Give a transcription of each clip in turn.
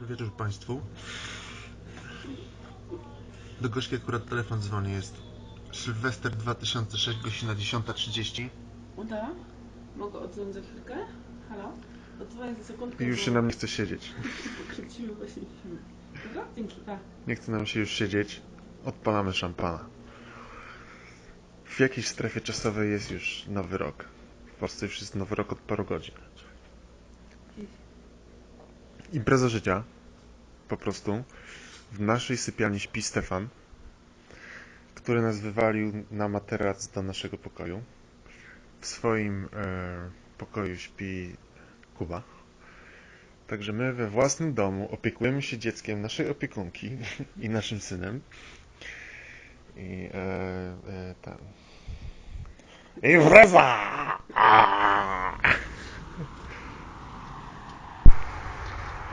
Dobry wieczór Państwu. Do Gośki akurat telefon dzwoni, jest Sylwester 2006, godzina 10.30. Uda? Mogę odzwonić za chwilkę? Halo? Odzwonię za sekundkę. I już bo się nam nie chce siedzieć. Kręcimy właśnie. Dobra? Dzięki, tak. Nie chce nam się już siedzieć. Odpalamy szampana. W jakiejś strefie czasowej jest już nowy rok. W Polsce już jest nowy rok od paru godzin. Impreza życia. Po prostu. W naszej sypialni śpi Stefan, który nas wywalił na materac do naszego pokoju. W swoim e, pokoju śpi Kuba. Także my we własnym domu opiekujemy się dzieckiem naszej opiekunki i naszym synem. I e, e, tam. Impreza!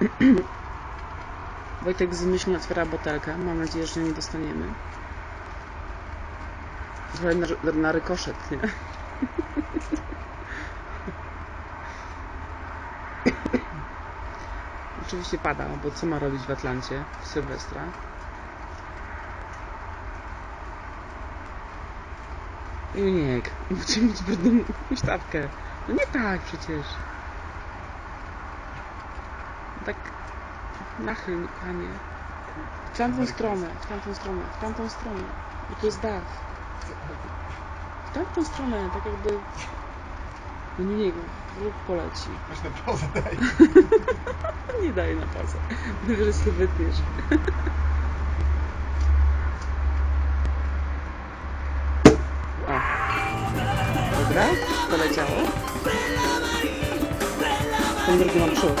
Wojtek zmyślnie otwiera butelkę. Mam nadzieję, że nie dostaniemy. Trochę na, na nie? Oczywiście pada, bo co ma robić w Atlancie w Sylwestra? Juniek, będziemy mieć brudną huśtawkę. No nie tak przecież. Tak nachyl, kochanie. W tamtą stronę, w tamtą stronę, w tamtą stronę. I tu jest dach. W tamtą stronę, tak jakby... No nie, nie, lub poleci. Masz na pauzę daj. Nie daję na pauzę. Że się wytniesz. O. Dobra, poleciało. Ten drugi mam przód.